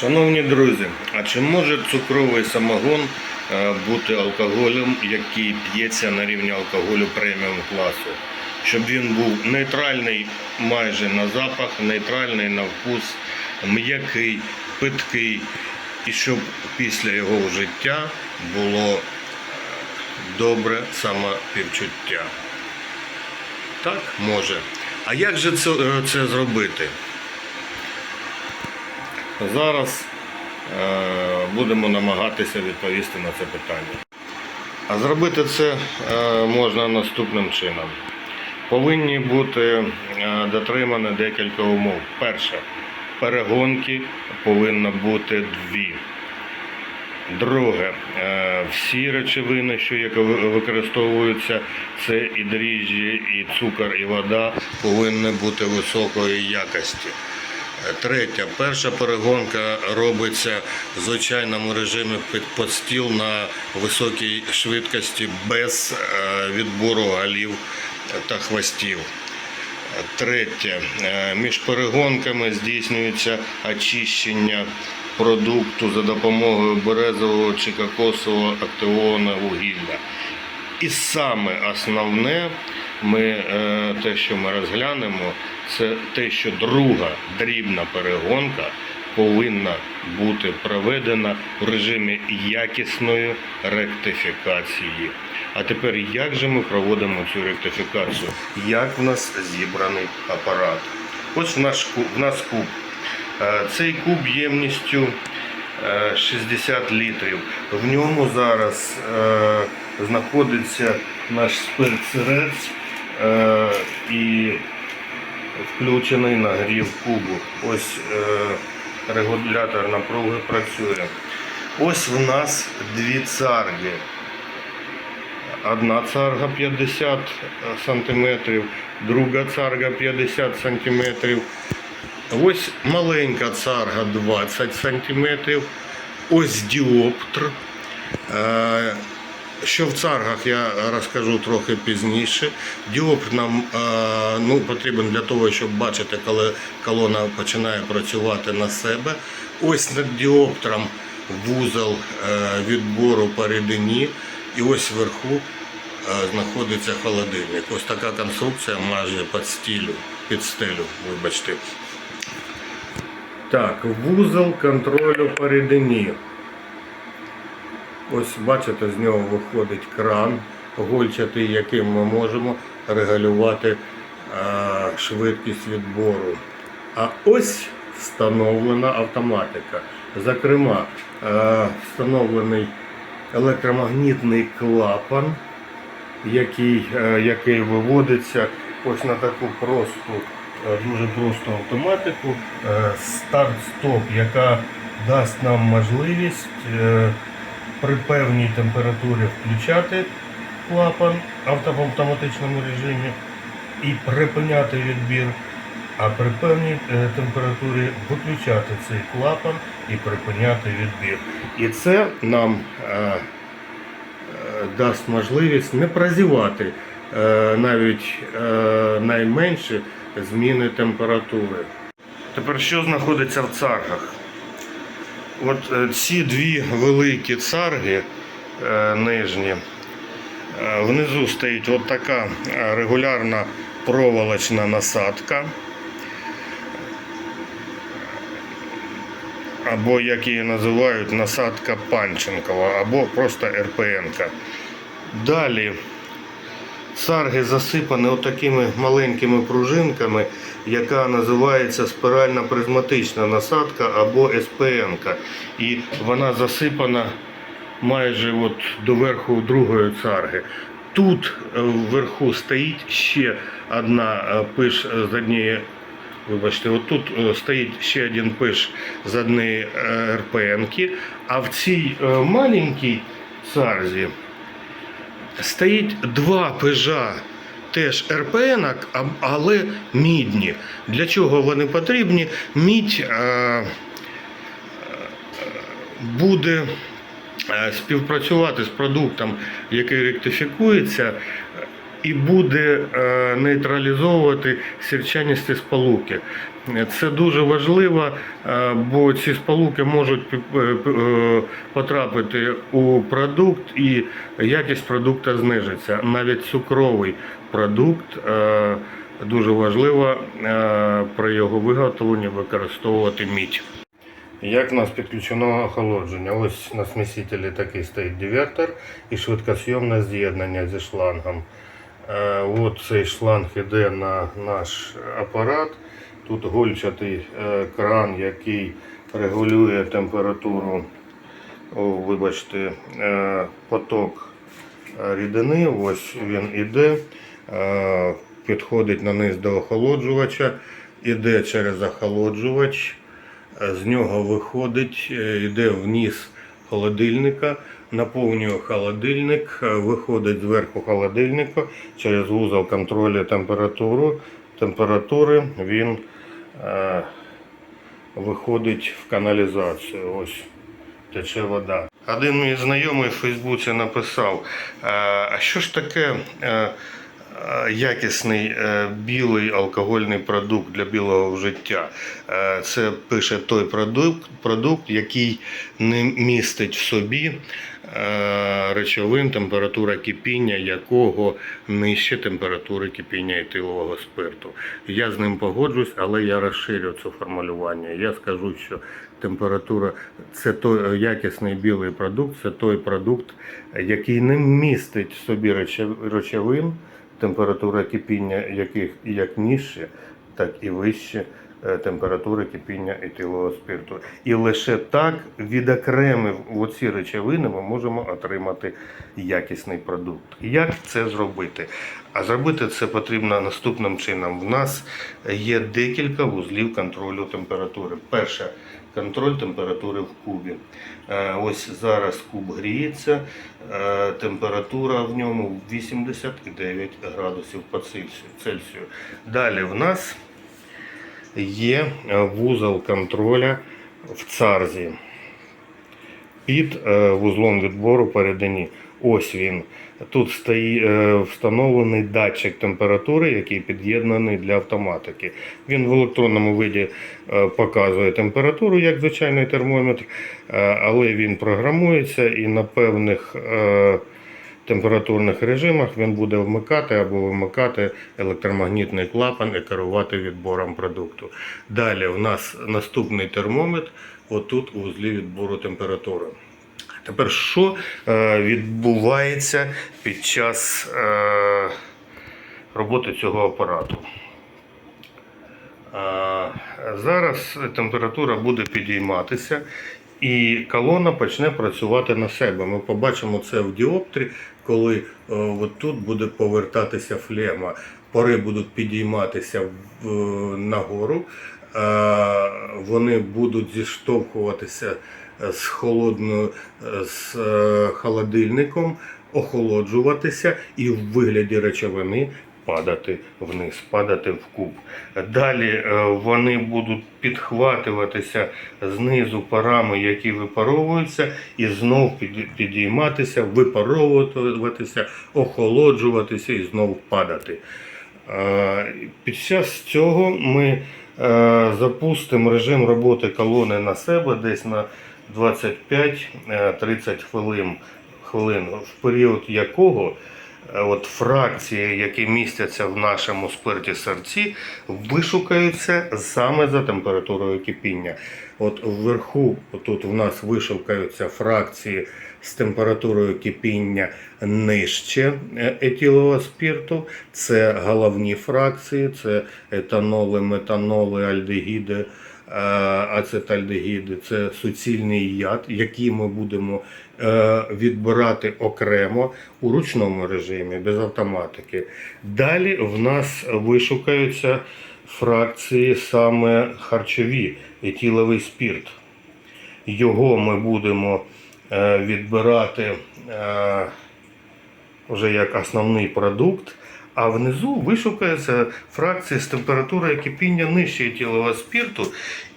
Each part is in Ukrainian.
Шановні друзі, а чи може цукровий самогон е, бути алкоголем, який п'ється на рівні алкоголю преміум класу? Щоб він був нейтральний майже на запах, нейтральний на вкус, м'який, питкий, і щоб після його вжиття було е, добре самопівчуття. Так, може. А як же це, е, це зробити? Зараз е, будемо намагатися відповісти на це питання. А зробити це е, можна наступним чином. Повинні бути е, дотримані декілька умов. Перше, перегонки повинно бути дві. Друге, всі речовини, що використовуються, це і дріжджі, і цукор, і вода, повинні бути високої якості. Третє, перша перегонка робиться в звичайному режимі під під стіл на високій швидкості без е, відбору голів та хвостів. Третє. Е, Між перегонками здійснюється очищення продукту за допомогою березового чи кокосового активованого вугілля. І саме основне, ми, е, те, що ми розглянемо, це те, що друга дрібна перегонка повинна бути проведена в режимі якісної ректифікації. А тепер як же ми проводимо цю ректифікацію? Як в нас зібраний апарат? Ось наш куб, в нас куб. Е, Цей куб ємністю е, 60 літрів. В ньому зараз е, знаходиться наш спирт-сирець е, і включений нагрів кубу. Ось е, регулятор напруги працює. Ось в нас дві царги. Одна царга 50 сантиметрів, друга царга 50 сантиметрів. Ось маленька царга 20 сантиметрів. Ось діоптр. Що в царгах я розкажу трохи пізніше. Діоптр нам е, ну, потрібен для того, щоб бачити, коли колона починає працювати на себе. Ось над діоптром вузол е, відбору по рідині. І ось вверху е, знаходиться холодильник. Ось така конструкція майже під стілю, під стелю, вибачте. Так, вузол контролю по рідині. Ось бачите, з нього виходить кран гольчатий, яким ми можемо регулювати е, швидкість відбору. А ось встановлена автоматика. Зокрема, е, встановлений електромагнітний клапан, який, е, який виводиться ось на таку просту, дуже просту автоматику. Старт-стоп, яка дасть нам можливість при певній температурі включати клапан в автоматичному режимі і припиняти відбір, а при певній е, температурі виключати цей клапан і припиняти відбір. І це нам е, е, дасть можливість не прозівати е, навіть е, найменші зміни температури. Тепер що знаходиться в царгах? От е, ці дві великі царги е, нижні, е, внизу стоїть от така регулярна проволочна насадка. Або як її називають, насадка Панченкова, або просто РПН. Далі Царги засипані отакими маленькими пружинками, яка називається спиральна призматична насадка або СПН. І вона засипана майже от до верху другої царги. Тут е, вверху стоїть ще одна е, пиш з однієї. Вибачте, от тут е, стоїть ще один пиш з однієї РПНки, а в цій маленькій царзі стоїть два пежа теж РПН, але мідні. Для чого вони потрібні? Мідь е, е, буде е, співпрацювати з продуктом, який ректифікується, і буде е, нейтралізовувати сірчаністі сполуки. Це дуже важливо, е, бо ці сполуки можуть е, потрапити у продукт і якість продукту знижиться. Навіть цукровий продукт дуже важливо при його виготовленні використовувати мідь. Як у нас підключено охолодження? Ось на смісителі такий стоїть дивертор і швидкосйомне з'єднання зі шлангом. Е, От цей шланг іде на наш апарат. Тут гольчатий е, кран, який регулює температуру, вибачте, е, поток рідини. Ось він іде, підходить на низ до охолоджувача, іде через охолоджувач. З нього виходить, йде вниз холодильника, наповнює холодильник, е, виходить зверху холодильника через вузол контролю температуру, температури, він е, виходить в каналізацію. Ось тече вода. Один мій знайомий в Фейсбуці написав: е, а що ж таке е, якісний білий алкогольний продукт для білого вжиття? Це пише той продукт, продукт, який не містить в собі речовин, температура кипіння якого нижче температури кипіння етилового спирту. Я з ним погоджусь, але я розширю це формулювання. Я скажу, що температура це той якісний білий продукт, це той продукт, який не містить в собі речов- речовин, температура кипіння яких як нижче, так і вище е, температури кипіння етилового спирту. І лише так, відокремив оці речовини, ми можемо отримати якісний продукт. Як це зробити? А зробити це потрібно наступним чином. В нас є декілька вузлів контролю температури. Перше контроль температури в кубі. Е, Ось зараз куб гріється, е, температура в ньому 89 градусів по. Цельсію. Далі в нас є е, вузол контроля в царзі під е, вузлом відбору передані. Ось він. Тут стоїть е, встановлений датчик температури, який під'єднаний для автоматики. Він в електронному виді показує температуру, як звичайний термометр, але він програмується і на певних температурних режимах він буде вмикати або вимикати електромагнітний клапан і керувати відбором продукту. Далі у нас наступний термометр, отут у вузлі відбору температури. Тепер що е, відбувається під час е, роботи цього апарату? Е, зараз температура буде підійматися і колона почне працювати на себе. Ми побачимо це в діоптрі, коли е, от тут буде повертатися флема. Пори будуть підійматися в, нагору, е, вони будуть зіштовхуватися з холодною е, з е, холодильником, охолоджуватися і в вигляді речовини падати вниз, падати в куб. Далі е, вони будуть підхватуватися знизу парами, які випаровуються, і знов підійматися, випаровуватися, охолоджуватися і знов падати. Е, Під час цього ми е, запустимо режим роботи колони на себе десь на 25-30 хвилин, хвилин, в період якого от фракції, які містяться в нашому спирті серці, вишукаються саме за температурою кипіння. От вверху тут у нас вишукаються фракції з температурою кипіння нижче е, етилового спирту. Це головні фракції, це етаноли, метаноли, альдегіди, е, ацетальдегіди. Це суцільний яд, який ми будемо е, відбирати окремо у ручному режимі, без автоматики. Далі в нас вишукаються фракції саме харчові, етіловий спірт. Його ми будемо е, відбирати е, вже як основний продукт. А внизу вишукаються фракції з температурою кипіння нижче етилового спирту.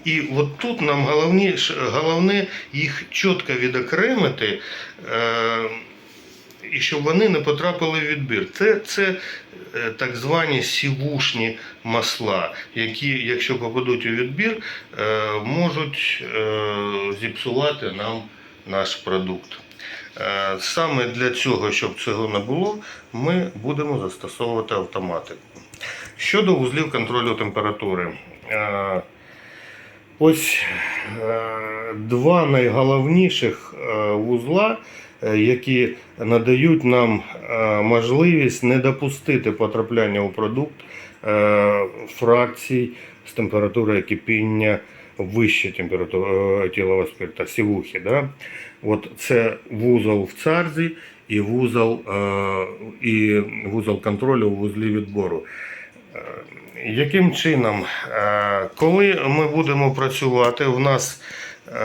І от тут нам головні, головне їх чітко відокремити. Е, і щоб вони не потрапили в відбір. Це, це е, так звані сівушні масла, які, якщо попадуть у відбір, е, можуть е, зіпсувати нам наш продукт. Е, Саме для цього, щоб цього не було, ми будемо застосовувати автоматику. Щодо вузлів контролю температури. Е, Ось е, два найголовніших вузла, які надають нам можливість не допустити потрапляння у продукт фракцій з температурою кипіння вище температури тілового спирта, сівухи. Да? От це вузол в царзі і вузол, е, і вузол контролю у вузлі відбору. Е, Яким чином, Е, коли ми будемо працювати, в нас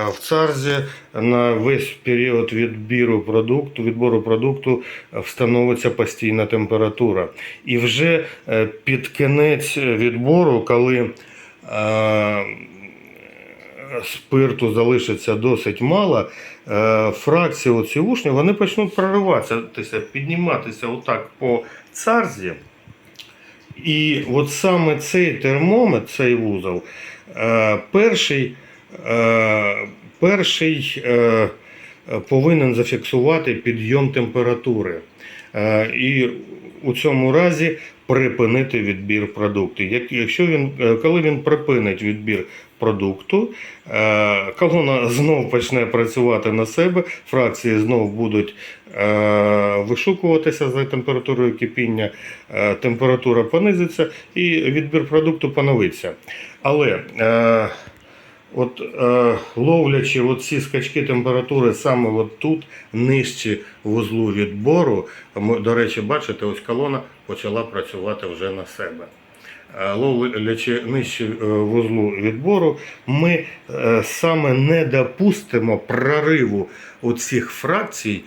в царзі на весь період відбіру продукту, відбору продукту встановиться постійна температура. І вже під кінець відбору, коли спирту залишиться досить мало, е, фракції оці ушні вони почнуть прориватися, підніматися отак по царзі. І от саме цей термометр, цей вузол, е, перший, е, перший повинен зафіксувати підйом температури. І у цьому разі припинити відбір продукту. Як- Якщо він, е, коли він припинить відбір продукту, е, колона знов почне працювати на себе, фракції знов будуть е, вишукуватися за температурою кипіння, температура понизиться і відбір продукту поновиться. Але От е, ловлячи от ці скачки температури саме от тут, нижче вузлу відбору, ми, до речі, бачите, ось колона почала працювати вже на себе. Е, Ловлячи нижче е, вузлу відбору, ми е, саме не допустимо прориву оцих фракцій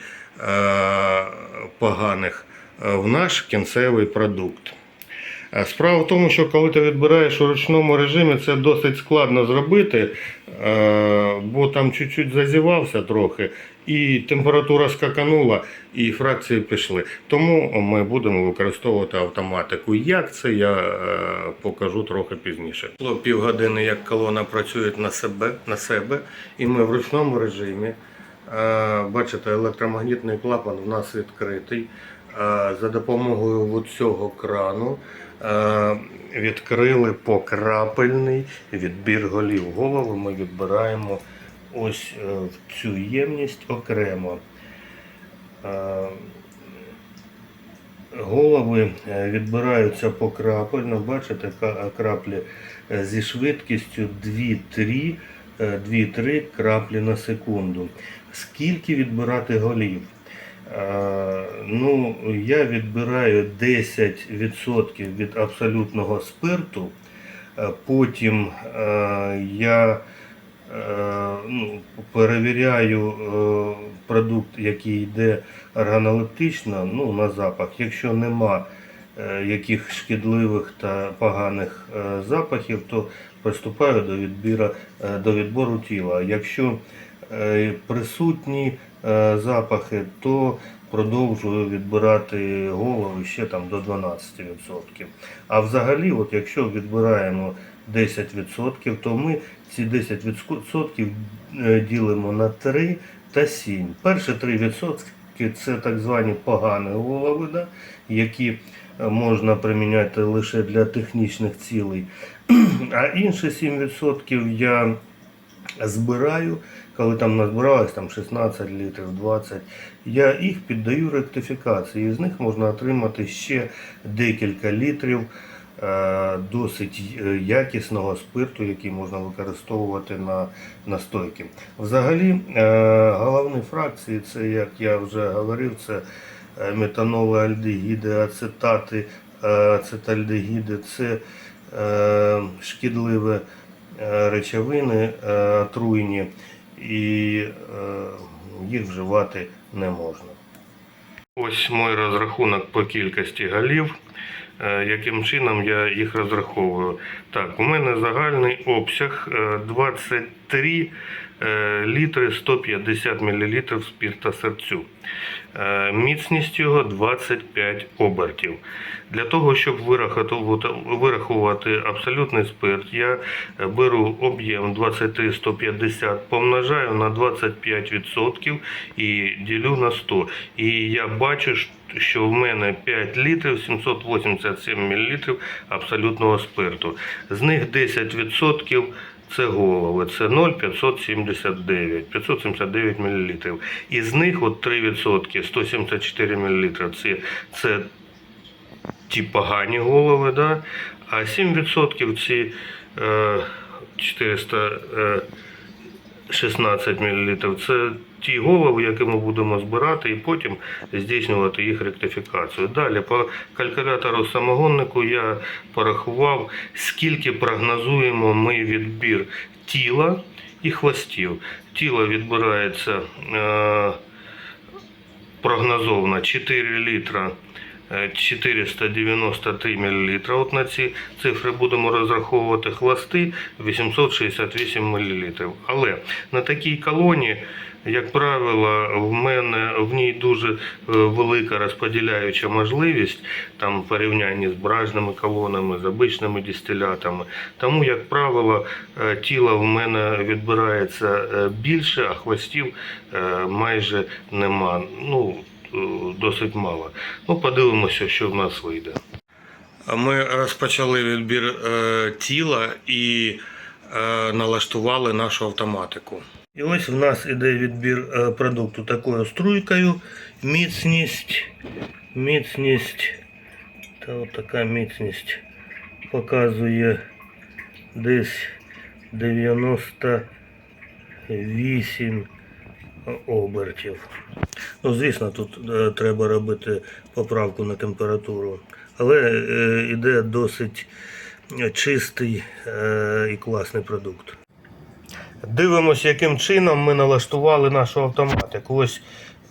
поганих в наш кінцевий продукт. Е, Справа в тому, що коли ти відбираєш у ручному режимі, це досить складно зробити, е, бо там чуть-чуть зазівався трохи, і температура скаканула, і фракції пішли. Тому ми будемо використовувати автоматику. Як це я е, покажу трохи пізніше. Було півгодини, як колона працює на себе, на себе, і ми в ручному режимі. Бачите, електромагнітний клапан в нас відкритий. За допомогою цього крану відкрили покрапельний відбір голів. Голови ми відбираємо ось е, в цю ємність окремо. Е, Голови е, відбираються покрапельно, бачите, краплі е, зі швидкістю 2-3 е, 2-3 краплі на секунду. Скільки відбирати голів? Е, Ну, я відбираю 10% від абсолютного спирту. Е, Потім е, я ну, перевіряю продукт, який йде органолептично, ну, на запах. Якщо нема яких шкідливих та поганих запахів, то приступаю до, відбіра, до відбору тіла. Якщо присутні запахи, то продовжую відбирати голови ще там до 12%. А взагалі, от якщо відбираємо 10%, то ми ці 10% е, ділимо на 3 та 7. Перші 3% це так звані погані голови, да, які е, можна приміняти лише для технічних цілей. А інші 7% я збираю, коли там назбиралось там 16 літрів, 20, я їх піддаю ректифікації. І з них можна отримати ще декілька літрів е, досить е, якісного спирту, який можна використовувати на настойки. Взагалі, е, головні фракції, це, як я вже говорив, це метаноли, альдегіди, ацетати, ацетальдегіди, це шкідливі речовини отруйні, і е, їх вживати не можна. Ось мій розрахунок по кількості голів. Е, Яким чином я їх розраховую? Так, у мене загальний обсяг е, 23 е, літри 150 мл спірта серцю. Е, Міцність його 25 обертів. Для того, щоб вирахувати, абсолютний спирт, я беру об'єм 23-150, помножаю на 25% і ділю на 100. І я бачу, що в мене 5 літрів 787 мл абсолютного спирту. З них 10% це голови, це 0,579, 579 мл. Із них от 3%, 174 мл, це, це ті погані голови, да? а 7% ці е, 416 мл це ті голови, які ми будемо збирати і потім здійснювати їх ректифікацію. Далі по калькулятору самогоннику я порахував, скільки прогнозуємо ми відбір тіла і хвостів. Тіло відбирається е, прогнозовано 4 літра. Е, 493 мл. От на ці цифри будемо розраховувати хвости 868 мл. Але на такій колоні, як правило, в мене в ній дуже е, велика розподіляюча можливість там в порівнянні з бражними колонами, з обичними дистилятами. Тому, як правило, е, тіла в мене відбирається е, більше, а хвостів майже нема. Ну, досить мало. Ну, подивимося, що в нас вийде. Ми розпочали відбір е, тіла і е, налаштували нашу автоматику. І ось в нас іде відбір е, продукту такою струйкою. Міцність, міцність, та от така міцність показує десь 98 обертів. Ну, звісно, тут е, треба робити поправку на температуру, але е, досить чистий е, і класний продукт. Дивимося, яким чином ми налаштували нашу автоматику. Ось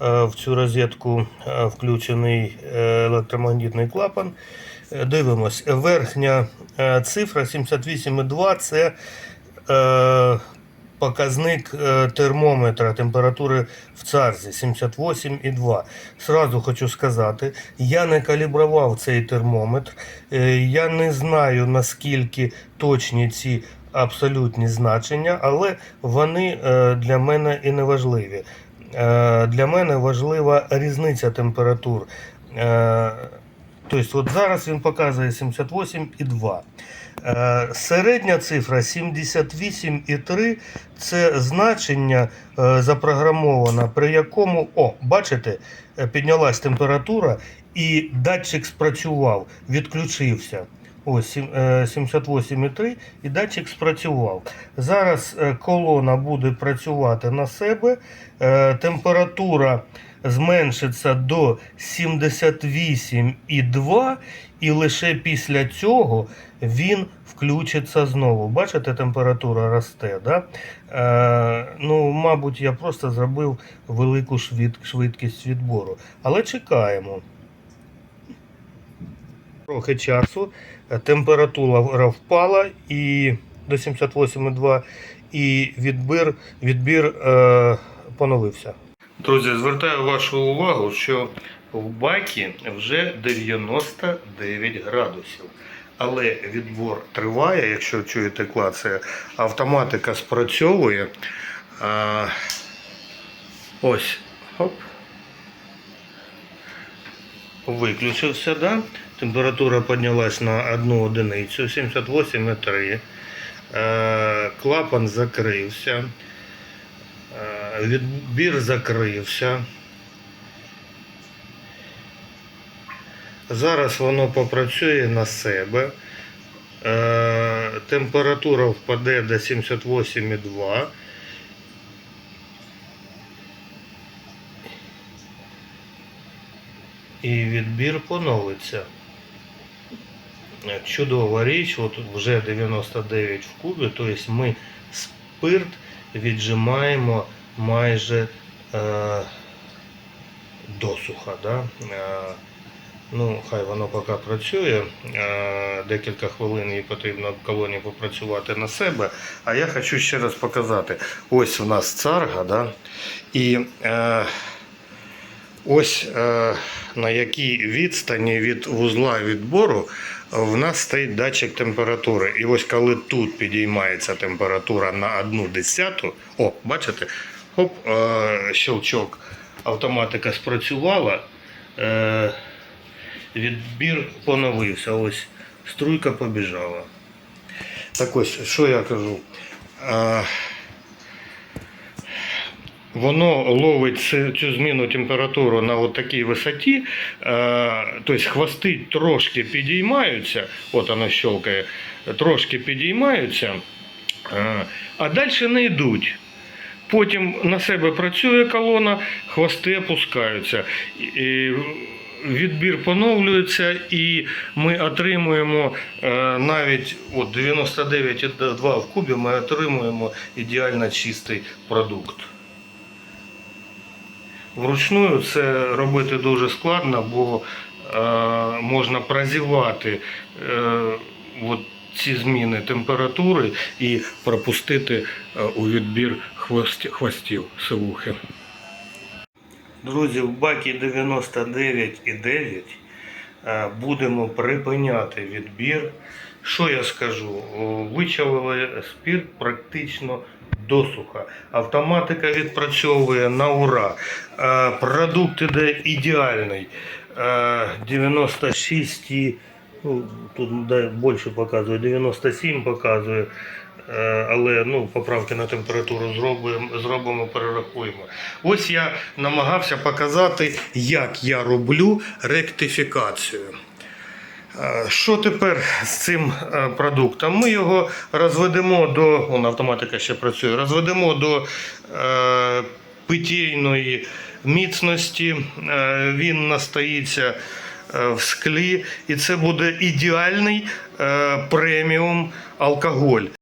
в цю розетку включений електромагнітний клапан. Дивимось, верхня цифра 78,2 це показник е, термометра температури в царзі 78,2. Сразу хочу сказати, я не калібрував цей термометр. Е, Я не знаю наскільки точні ці абсолютні значення, але вони е, для мене і не важливі. Для мене важлива різниця температур. Тобто, от зараз він показує 78,2. Е, Середня цифра 78,3 це значення е, запрограмовано, при якому, о, бачите, е, піднялась температура і датчик спрацював, відключився. Ось е, 78,3 і датчик спрацював. Зараз колона буде працювати на себе. Температура зменшиться до 78,2 і лише після цього він включиться знову. Бачите, температура росте. Да? Е, ну, мабуть, я просто зробив велику швид, швидкість відбору. Але чекаємо. Трохи часу, температура впала і до 78,2 і відбір, відбір е, поновився. Друзі, звертаю вашу увагу, що в бакі вже 99 градусів. Але відбор триває, якщо чуєте клацає, автоматика спрацьовує. А, ось. Хоп. Виключився, да? Температура піднялась на одну одиницю, 78,3. Е, Клапан закрився. Відбір закрився. Зараз воно попрацює на себе. Е, Температура впаде до 78,2. І відбір поновиться. Чудова річ, от вже 99 в кубі, тобто ми спирт віджимаємо майже е, досуха. Да? Е, Ну, хай воно поки працює. Е, Декілька хвилин їй потрібно в колонії попрацювати на себе. А я хочу ще раз показати. Ось у нас царга, да? і е, ось е, на якій відстані від вузла відбору в нас стоїть датчик температури. І ось коли тут підіймається температура на одну десяту, о, бачите, хоп, щелчок, автоматика спрацювала. Е, відбір поновився. Ось струйка побіжала. Так ось, що я кажу? Воно ловить цю, зміну температуру на от такій висоті, тобто хвости трошки підіймаються, от воно щелкає, трошки підіймаються, а далі не йдуть. Потім на себе працює колона, хвости опускаються. Відбір поновлюється, і ми отримуємо е, навіть от 99,2 в кубі ми отримуємо ідеально чистий продукт. Вручную це робити дуже складно, бо е, можна прозівати е, от ці зміни температури і пропустити е, у відбір хвостів сивухи. Друзі, в бакі 99,9 е, будемо припиняти відбір. Що я скажу? Вичавили спірт практично досуха. Автоматика відпрацьовує на ура. Е, Продукт іде ідеальний. Е, 96, і, ну, тут дай, більше показує, 97 показує. Е, Але ну, поправки на температуру зробимо, зробимо, перерахуємо. Ось я намагався показати, як я роблю ректифікацію. Е, Що тепер з цим е, продуктом? Ми його розведемо до, вон автоматика ще працює, розведемо до е, питійної міцності. Він настоїться е, в склі, і це буде ідеальний е, преміум алкоголь.